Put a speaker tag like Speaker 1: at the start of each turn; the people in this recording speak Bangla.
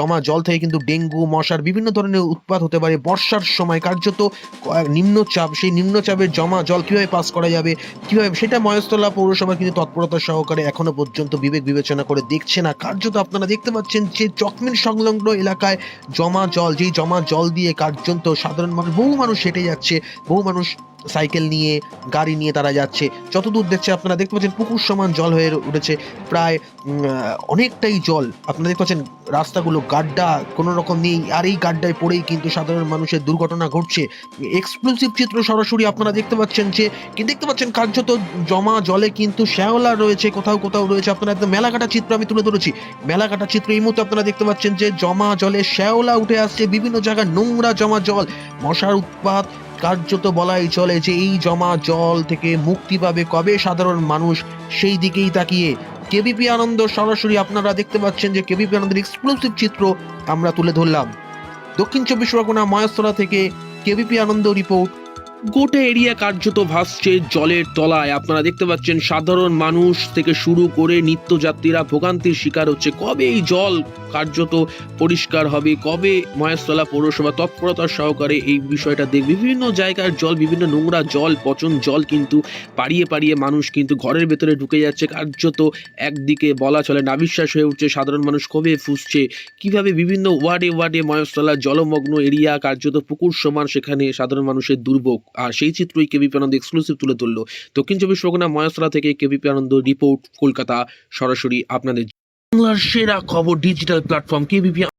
Speaker 1: জমা জল থেকে কিন্তু ডেঙ্গু, মশার বিভিন্ন ধরনের উৎপাত হতে পারে। বর্ষার সময় কার্যত নিম্নচাপ, সেই নিম্নচাপের জমা জল কীভাবে পাস করা যাবে, কীভাবে সেটা মহেশতলা পৌরসভা কিন্তু তৎপরতা সহকারে এখনও পর্যন্ত বিবেক বিবেচনা করে দেখছে না। কার্যত আপনারা দেখতে পাচ্ছেন যে চকমিন সংলগ্ন এলাকায় জমা জল, যেই জমা জল দিয়ে কার্যন্ত সাধারণ মানুষ বহু মানুষ হেঁটে যাচ্ছে। বহু মানুষ সাইকেল নিয়ে, গাড়ি নিয়ে তারা যাচ্ছে। যতদূর দেখছে আপনারা দেখতে পাচ্ছেন পুকুর সমান জল হয়ে উঠেছে। প্রায় অনেকটাই জল। আপনারা দেখতে পাচ্ছেন রাস্তাগুলো গাড্ডা, কোনো রকম নেই। আর এই গাড্ডায় পড়েই কিন্তু সাধারণ মানুষের দুর্ঘটনা ঘটছে। এক্সক্লুসিভ চিত্র সরাসরি আপনারা দেখতে পাচ্ছেন যে, কি দেখতে পাচ্ছেন? কার্যত জমা জলে কিন্তু শ্যাওলা রয়েছে, কোথাও কোথাও রয়েছে। আপনারা একদম মেলাকাটা চিত্র আমি তুলে ধরেছি। মেলাকাটা চিত্র এই মুহূর্তে আপনারা দেখতে পাচ্ছেন যে, জমা জলে শ্যাওলা উঠে আসছে। বিভিন্ন জায়গায় নোংরা জমা জল। মশার উৎপাত কার্যত বলাই চলে। যে এই জমা জল থেকে মুক্তি পাবে কবে সাধারণ মানুষ? সেই দিকেই তাকিয়ে কেবিপি আনন্দ সরাসরি আপনারা দেখতে পাচ্ছেন যে কেবিপি আনন্দের এক্সক্লুসিভ চিত্র আমরা তুলে ধরলাম। দক্ষিণ চব্বিশ পরগনা ময়স্তলা থেকে কেবিপি আনন্দ রিপোর্ট গোটা এরিয়া কার্যত ভাসছে জলের তলায়। আপনারা দেখতে পাচ্ছেন, সাধারণ মানুষ থেকে শুরু করে নিত্যযাত্রীরা ভোগান্তির শিকার হচ্ছে। কবে এই জল কার্যত পরিষ্কার হবে? কবে মহেশতলা পৌরসভা তৎপরতা সহকারে এই বিষয়টা দেখবে? বিভিন্ন জায়গার জল, বিভিন্ন নোংরা জল, পচন জল কিন্তু পাড়িয়ে পাড়িয়ে মানুষ কিন্তু ঘরের ভেতরে ঢুকে যাচ্ছে। কার্যত একদিকে বলা চলে নাবিশ্বাস হয়ে উঠছে, সাধারণ মানুষ কবে ফুসছে। কীভাবে বিভিন্ন ওয়ার্ডে ওয়ার্ডে মহেশতলা জলমগ্ন এরিয়া কার্যত পুকুর সমান, সেখানে সাধারণ মানুষের দুর্ভোগ? আর সেই চিত্রই কেবিপি আনন্দ এক্সক্লুসিভ তুলে ধরলো। দক্ষিণ চব্বিশ পরগনা ময়াসলা থেকে কেবিপি আনন্দ রিপোর্ট কলকাতা, সরাসরি আপনাদের বাংলার সেরা খবর ডিজিটাল প্ল্যাটফর্ম কেবিপি